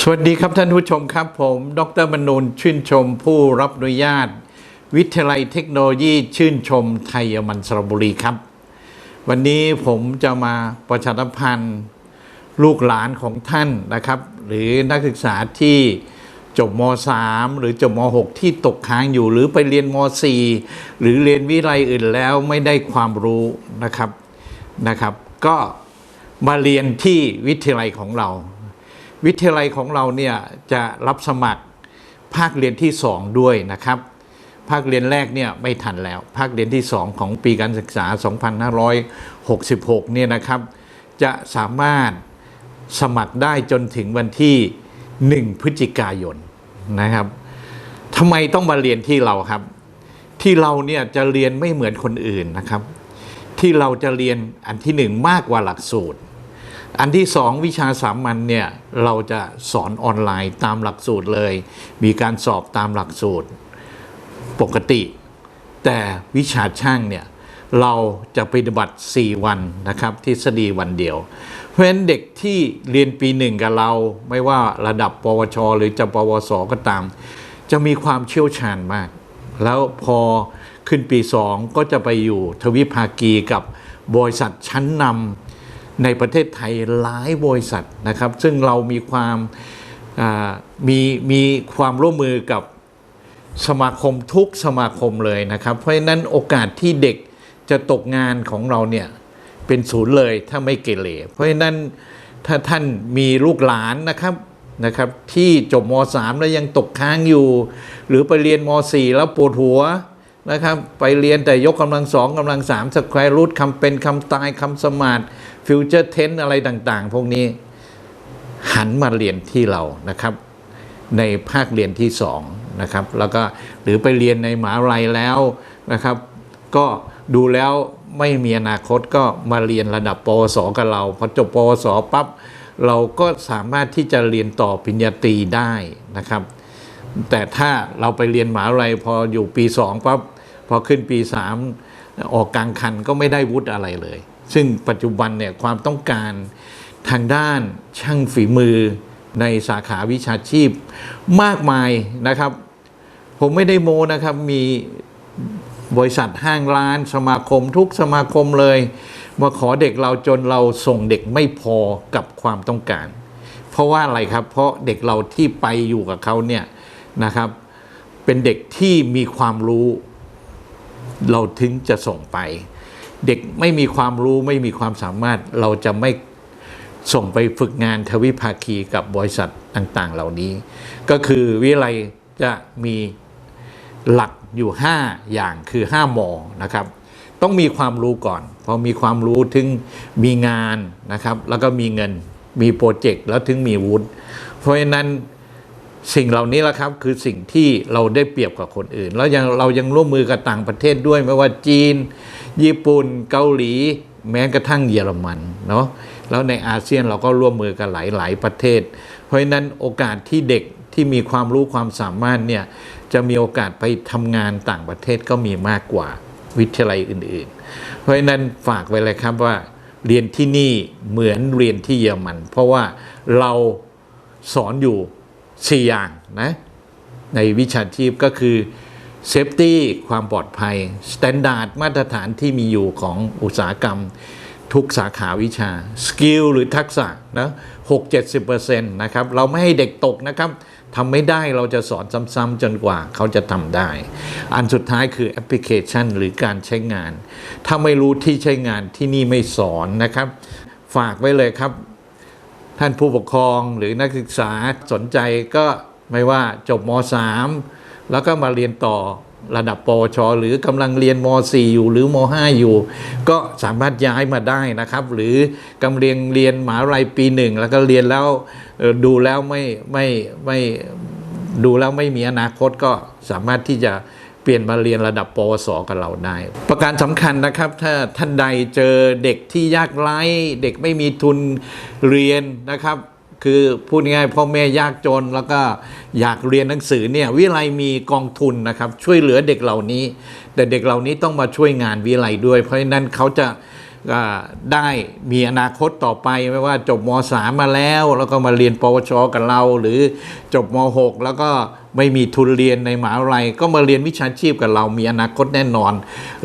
สวัสดีครับท่านผู้ชมครับผม ดรมนูนชื่นชมผู้รับอนุญาต วิทยาลัยเทคโนโลยีชื่นชมไทยมันสระบุรีครับ วันนี้ผมจะมาประชาสัมพันธ์ลูกหลานของท่านนะครับ หรือนักศึกษาที่จบม .3 หรือจบม .6 ที่ตกค้างอยู่หรือไปเรียนม .4 หรือเรียนวิทยาลัยอื่นแล้วไม่ได้ความรู้นะครับนะครับ ก็มาเรียนที่วิทยาลัยของเรา วิทยาลัยของเราเนี่ยจะรับสมัครภาคเรียนที่ 2 ด้วยนะครับ ภาคเรียนแรกเนี่ยไม่ทันแล้ว ภาคเรียนที่ 2 ของปีการศึกษา 2566 เนี่ยนะครับ จะสามารถสมัครได้จนถึงวันที่ 1 พฤศจิกายนนะครับทำไมต้องมาเรียนที่เราครับ ที่เราเนี่ยจะเรียนไม่เหมือนคนอื่นนะครับ ที่เราจะเรียนอันที่หนึ่งมากกว่าหลักสูตร อันที่สองวิชาสามัญเนี่ยเราจะสอนออนไลน์ตามหลักสูตรเลย มีการสอบตามหลักสูตรปกติ แต่วิชาช่างเนี่ยเราจะปฏิบัติ 4 วันนะครับทฤษฎีวันเดียว เพราะฉะนั้นเด็กที่เรียนปีหนึ่งกับเรา ไม่ว่าระดับปวช หรือจะปวสก็ตาม จะมีความเชี่ยวชาญมาก แล้วพอขึ้นปีสองก็จะไปอยู่ทวิภาคีกับบริษัทชั้นนำ ในประเทศไทยหลายบริษัทนะครับ ซึ่งเรามีความมีมีความร่วมมือกับสมาคมทุกสมาคมเลยนะครับ เพราะฉะนั้นโอกาสที่เด็กจะตกงานของเราเนี่ยเป็นศูนย์เลยถ้าไม่เกเรเพราะฉะนั้นถ้าท่านมีลูกหลานนะครับนะครับ ที่จบม .3 แล้วยังตกค้างอยู่ หรือไปเรียนม .4 แล้วปวดหัวนะครับ ไปเรียนแต่ยกกำลังสองกำลังสามสแควร์รูทคำเป็นคำตายคำสมาร์ท ฟิวเจอร์เทนอะไรต่างๆ พวกนี้หันมาเรียนที่เรานะครับ ในภาคเรียนที่สองนะครับ แล้วก็หรือไปเรียนในมหาลัยแล้วนะครับ ก็ดูแล้วไม่มีอนาคตก็มาเรียนระดับปวสกับเราพอจบปวสปั๊บเราก็สามารถที่จะเรียนต่อปริญญาตรีได้นะครับ แต่ถ้าเราไปเรียนมหาลัยพออยู่ปีสองปั๊บพอขึ้นปีสามออกกลางคันก็ไม่ได้วุฒิอะไรเลย ซึ่งปัจจุบันเนี่ยความต้องการทางด้านช่างฝีมือในสาขาวิชาชีพมากมายนะครับ ผมไม่ได้โมนะครับมีบริษัทห้างร้านสมาคมทุกสมาคมเลย มาขอเด็กเราจนเราส่งเด็กไม่พอกับความต้องการ เพราะว่าอะไรครับ เพราะเด็กเราที่ไปอยู่กับเขาเนี่ยนะครับ เป็นเด็กที่มีความรู้ เราถึงจะส่งไป เด็กไม่มีความรู้ไม่มีความสามารถเราจะไม่ส่งไปฝึกงานทวิภาคีกับบริษัทต่างๆ เหล่านี้ ก็คือวิทยาลัยจะมีหลักอยู่ 5 อย่างคือ 5 มอนะครับ ต้องมีความรู้ก่อน พอมีความรู้ถึงมีงานนะครับ แล้วก็มีเงินมีโปรเจกต์แล้วถึงมีวุฒิเพราะฉะนั้นสิ่งเหล่านี้แหละครับคือสิ่งที่เราได้เปรียบกับคนอื่น แล้วยังเรายังร่วมมือกับต่างประเทศด้วยไม่ว่าจีน ญี่ปุ่นเกาหลีแม้กระทั่งเยอรมันเนาะแล้วในอาเซียนเราก็ร่วมมือกันหลาย ๆ ประเทศ เพราะฉะนั้นโอกาสที่เด็กที่มีความรู้ความสามารถเนี่ยจะมีโอกาสไปทำงานต่างประเทศก็มีมากกว่าวิทยาลัยอื่น ๆ เพราะฉะนั้นฝากไว้เลยครับว่าเรียนที่นี่เหมือนเรียนที่เยอรมัน เพราะว่าเราสอนอยู่สี่อย่างนะในวิชาชีพก็คือ เซฟตี้ความปลอดภัยสแตนดาร์ดมาตรฐานที่มีอยู่ของอุตสาหกรรม ทุกสาขาวิชาสกิลหรือทักษะนะหกเจ็ดสิบเปอร์เซ็นต์นะครับ เราไม่ให้เด็กตกนะครับทำไม่ได้เราจะสอนซ้ำๆจนกว่าเขาจะทำได้ อันสุดท้ายคือแอปพลิเคชันหรือการใช้งาน ถ้าไม่รู้ที่ใช้งานที่นี่ไม่สอนนะครับ ฝากไว้เลยครับ ท่านผู้ปกครองหรือนักศึกษาสนใจก็ไม่ว่าจบม .3 แล้วก็มาเรียนต่อระดับปวช หรือกำลังเรียนม .4 อยู่ หรือม .5 อยู่ ก็สามารถย้ายมาได้นะครับ หรือกำลังเรียนเรียนมหาลัยปีหนึ่งแล้วก็เรียนแล้วดูแล้วไม่ไม่ไม่ดูแล้วไม่มีอนาคตก็สามารถที่จะเปลี่ยนมาเรียนระดับปวส กับเราได้ ประการสำคัญนะครับ ถ้าท่านใดเจอเด็กที่ยากไร้เด็กไม่มีทุนเรียนนะครับ คือพูดง่ายพ่อแม่ยากจนแล้วก็อยากเรียนหนังสือเนี่ยวิไลมีกองทุนนะครับช่วยเหลือเด็กเหล่านี้ แต่เด็กเหล่านี้ต้องมาช่วยงานวิไลด้วย เพราะฉะนั้นเขาจะ ก็ได้มีอนาคตต่อไปไม่ว่าจบม .3 มาแล้ว แล้วก็มาเรียนปวชกับเรา หรือจบม .6 แล้วก็ไม่มีทุนเรียนในมหาวิทยาลัย ก็มาเรียนวิชาชีพกับเรา มีอนาคตแน่นอน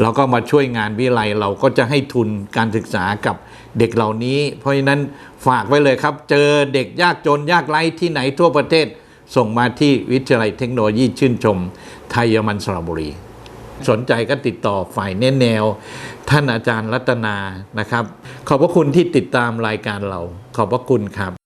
เราก็มาช่วยงานวิทยาลัยเราก็จะให้ทุนการศึกษากับเด็กเหล่านี้ เพราะฉะนั้นฝากไว้เลยครับ เจอเด็กยากจนยากไร้ที่ไหนทั่วประเทศ ส่งมาที่วิทยาลัยเทคโนโลยีชื่นชมไทยมันสระบุรี สนใจก็ติดต่อฝ่ายแนแนว ท่านอาจารย์รัตนานะครับ ขอบพระคุณที่ติดตามรายการเรา ขอบพระคุณครับ